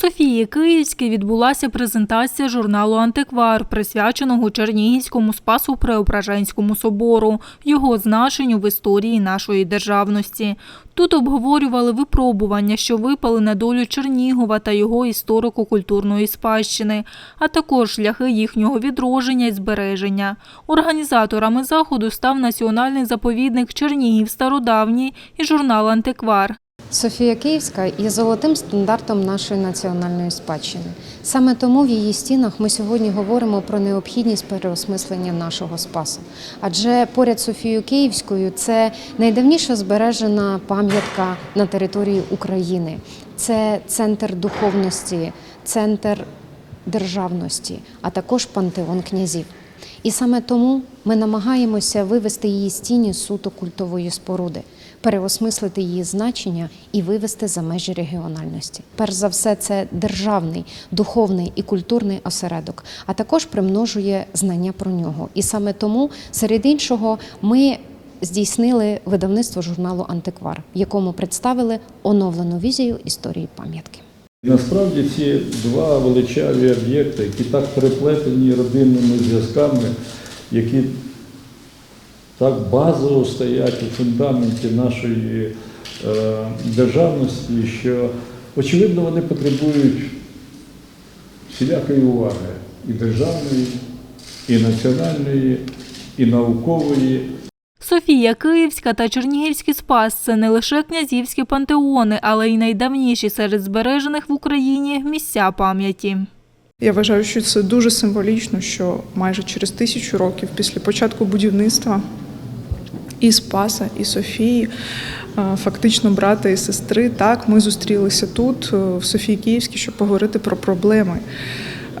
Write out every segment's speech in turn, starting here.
Софії Київській відбулася презентація журналу Антиквар, присвяченого Чернігівському Спасу Преображенському собору, його значенню в історії нашої державності. Тут обговорювали випробування, що випали на долю Чернігова та його історико-культурної спадщини, а також шляхи їхнього відродження і збереження. Організаторами заходу став національний заповідник Чернігів Стародавній і журнал Антиквар. Софія Київська є золотим стандартом нашої національної спадщини. Саме тому в її стінах ми сьогодні говоримо про необхідність переосмислення нашого спасу. Адже поряд Софією Київською це найдавніша збережена пам'ятка на території України. Це центр духовності, центр державності, а також пантеон князів. І саме тому ми намагаємося вивести її з тіні суто культової споруди, переосмислити її значення і вивести за межі регіональності. Перш за все, це державний, духовний і культурний осередок, а також примножує знання про нього. І саме тому, серед іншого, ми здійснили видавництво журналу Антиквар, в якому представили оновлену візію історії пам'ятки. Насправді ці два величаві об'єкти, які так переплетені родинними зв'язками, які так базово стоять у фундаменті нашої е, державності, що очевидно вони потребують всілякої уваги і державної, і національної, і наукової. Софія Київська та Чернігівський спас це не лише князівські пантеони, але й найдавніші серед збережених в Україні місця пам'яті. Я вважаю, що це дуже символічно, що майже через тисячу років після початку будівництва і Спаса, і Софії, фактично брата і сестри, так ми зустрілися тут, е, в Софії Київській, щоб поговорити про проблеми.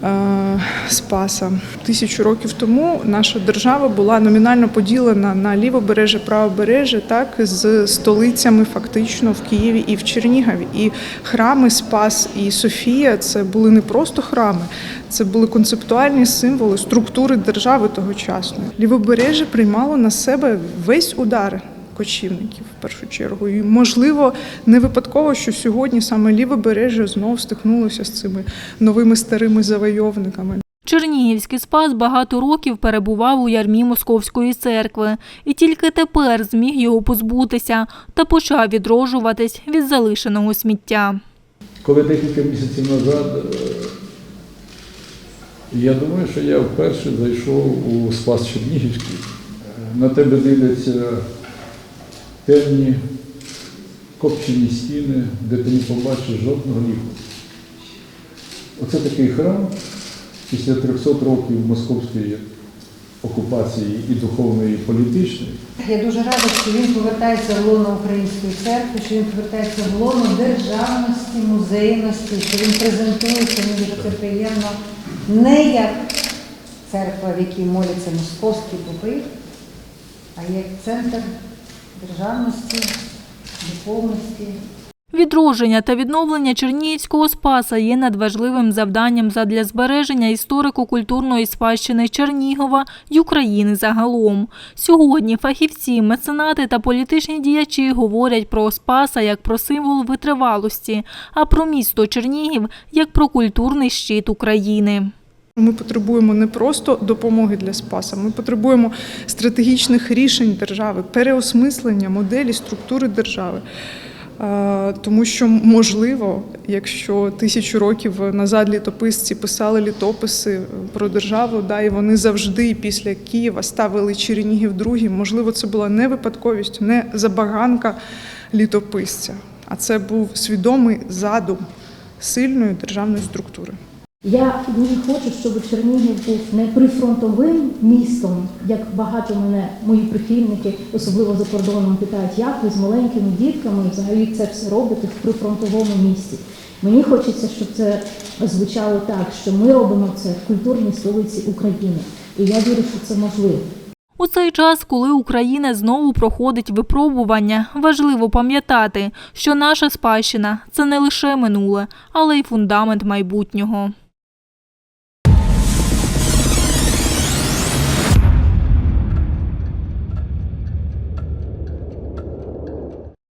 Е, Спаса тисячу років тому наша держава була номінально поділена на лівобережжя, правобережжя, так з столицями фактично в Києві і в Чернігові. І храми Спас і Софія це були не просто храми, це були концептуальні символи структури держави тогочасної. Лівобережжя приймало на себе весь удар кочівників в першу чергу. І можливо, не випадково, що сьогодні саме лівобережжя знов стикнулося з цими новими старими завойовниками. Чернігівський спас багато років перебував у ярмі Московської церкви, і тільки тепер зміг його позбутися та почав відроджуватись від залишеного сміття. Коли декілька місяців назад, е, я думаю, що я вперше зайшов у Спас Чернігівський. Е, На тебе дивляться темні копчені стіни, де ти не побачиш жодного ліку. Оце такий храм після 300 років московської окупації і духовної, і політичної. Я дуже рада, що він повертається в лоно української церкви, що він повертається в лоно державності, музейності, що він презентується, мені дуже це приємно, не як церква, в якій моляться московські попи, а як центр державності, духовності. Відродження та відновлення Чернігівського спаса є надважливим завданням задля збереження історико-культурної спадщини Чернігова й України загалом. Сьогодні фахівці, меценати та політичні діячі говорять про спаса як про символ витривалості, а про місто Чернігів як про культурний щит України. Ми потребуємо не просто допомоги для Спаса, ми потребуємо стратегічних рішень держави, переосмислення моделі структури держави. Е, Тому що можливо, якщо тисячу років назад літописці писали літописи про державу, да, і вони завжди після Києва ставили Чернігів другим, можливо, це була не випадковість, не забаганка літописця, а це був свідомий задум сильної державної структури. Я дуже хочу, щоб Чернігів був не прифронтовим містом, як багато мене мої прихильники, особливо за кордоном, питають, як ви з маленькими дітками взагалі це все робите в прифронтовому місті. Мені хочеться, щоб це звучало так, що ми робимо це в культурній столиці України. І я вірю, що це можливо. У цей час, коли Україна знову проходить випробування, важливо пам'ятати, що наша спадщина це не лише минуле, але й фундамент майбутнього.